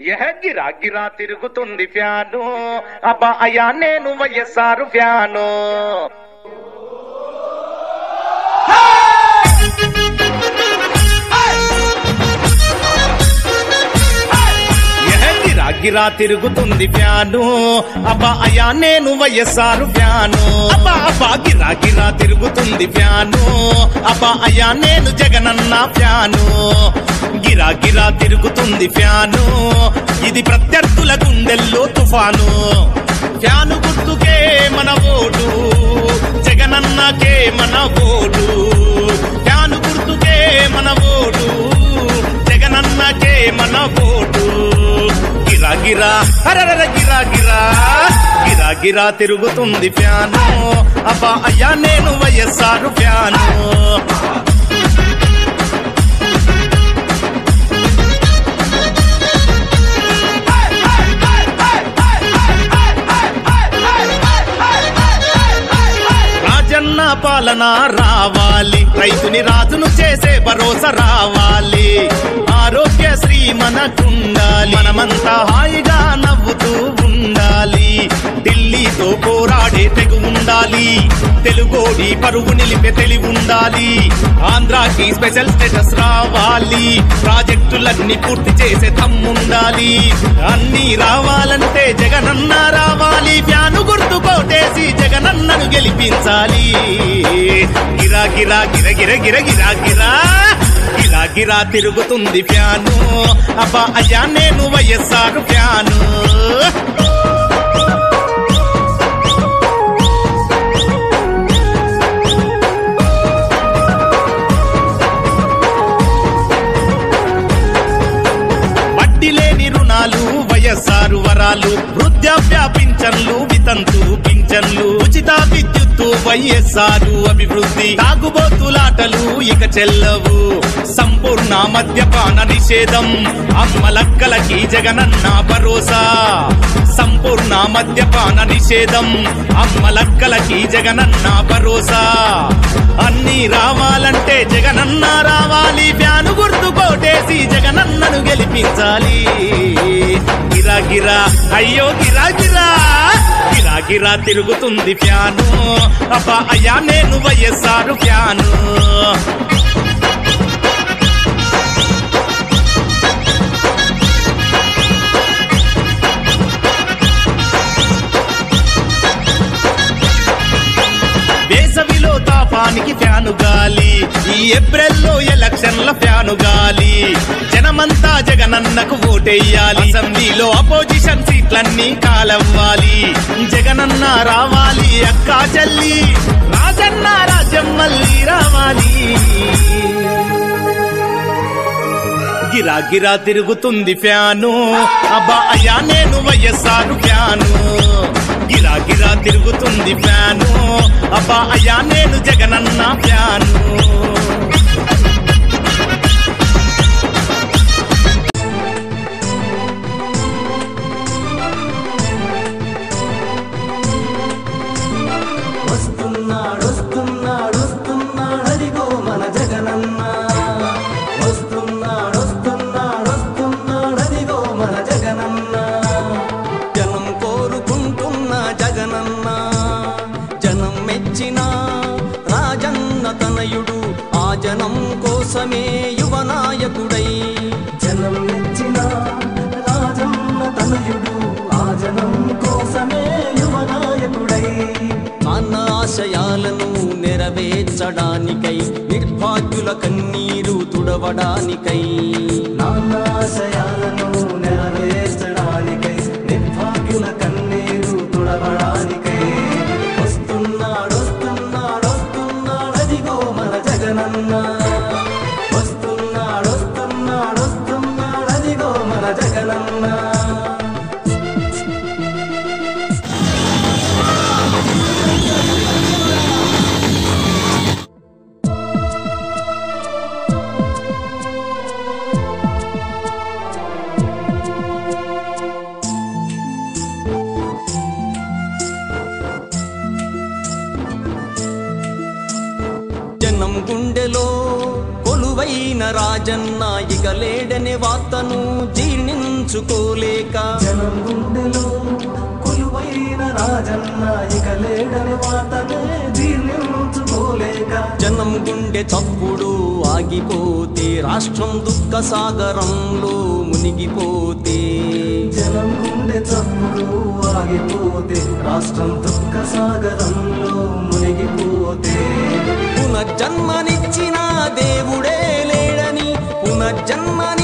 యహ గిరా గిరా తిరుగుతుంది ఫ్యాను. అబ్బా అయ్యా నేను వయస్సారు ఫ్యాను. గిరా తిరుగుతుంది ఫ్యాను. అబ్బా అయా నేను వైఎస్ఆర్ ఫ్యాను. అబ్బా అబ్బా గిరా గిరా తిరుగుతుంది ఫ్యాను. అబ్బా అయా నేను జగనన్న ఫ్యాను. గిరా గిరా తిరుగుతుంది ఫ్యాను. ఇది ప్రత్యర్థుల గుండెల్లో తుఫాను. ఫ్యాను గుర్తుకే మన ఓటు. గిరా గిరా హరర గిరా గిరా. గిరా గిరా తిరుగుతుంది ఫ్యాను అబ్బా అయ్యా నేను వయస్సారు ఫ్యాను రాజన్న పాలన రావాలి. రైతుని రాజును చేసే భరోసా రావాలి. మనకుండాలి. మనమంతా హాయిగా నవ్వుతూ ఉండాలి. ఢిల్లీతో పోరాడే తెగు ఉండాలి. తెలుగోడి పరువు నిలిపే తెలివి ఉండాలి. ఆంధ్రాకి స్పెషల్ స్టేటస్ రావాలి. ప్రాజెక్టులన్నీ పూర్తి చేసే తమ్ముండాలి అన్ని రావాలంటే జగనన్న రావాలి. ప్యాను గుర్తు కోటేసి జగనన్నను గెలిపించాలి. గిరా గిరా గిర గిర గిర గిరా గిరా. గిరా తిరుగుతుంది ఫ్యాను. అబ్బా అయ్యా నేను వైఎస్ఆర్ ఫ్యాను. వడ్డీ రుణాలు వైఎస్ఆర్ వరాలు వృద్ధాప్య పింఛన్లు వితంతు పింఛన్లు. వైఎస్ఆర్ అభివృద్ధి. తాగుబోతులాటలు ఇక చెల్లవు. సంపూర్ణ మద్యపాన నిషేధం. అమ్మలక్కలకి జగనన్న భరోసా. సంపూర్ణ మద్యపాన నిషేధం. అమ్మలక్కలకి జగనన్న భరోసా. అన్ని రావాలంటే జగనన్న రావాలి. ఫ్యాను గుర్తు కోటేసి జగనన్నను గెలిపించాలి. గిరా అయ్యో గిరా గిరా. గిరా గిరా తిరుగుతుంది ఫ్యాను అబ్బా అయ్యా నేను వయస్సారు ఫ్యాను వేసవిలో తాపానికి ఫ్యాను గాలి ఈ ఏప్రిల్లో ఎలక్షన్ల ఫ్యాను గాలి. జనమంతా జగనన్నకు ఓటెయ్యాలి అసెంబ్లీలో అపోజిషన్ సీట్లన్నీ కాలవ్వాలి. జగనన్న రావాలి అక్కా చెల్లి. రాజన్న రాజ్యం మళ్ళీ రావాలి. గిరా గిరా తిరుగుతుంది ఫ్యాను. అబ్బా అయ్యా నేను వయస్సారు ఫ్యాను. గిరా గిరా తిరుగుతుంది ఫ్యాను. అబ్బా అయ్యా నేను జగనన్న ఫ్యాను. కోసమే యువ నాయకుడై జనం మెచ్చిన రాజన్న తనయుడు ఆ జనం కోసమే యువ నాయకుడై నాన్న ఆశయాలను నెరవేర్చడానికై నిర్భాగ్యుల కన్నీరు తుడవడానికై. నాన్న ఆశయాలను నెరవేర్చడానికై జనం గుండెలో కొలువైన రాజన్న ఇక లేడనే వార్తను జీర్ణించుకోలేక జనం గుండెలో కొలువైన రాజన్న ఇక లేడని వాతనే జీర్ణించుకోలేక జనం గుండె చప్పుడు ఆగిపోతే రాష్ట్రం దుఃఖ సాగరంలో మునిగిపోతే. జనం గుండె చప్పుడు ఆగిపోతే రాష్ట్రం దుఃఖ సాగరంలో మునిగిపోతే. పునర్జన్మనిచ్చిన దేవుడే లేడని పునర్జన్మనిచ్చిన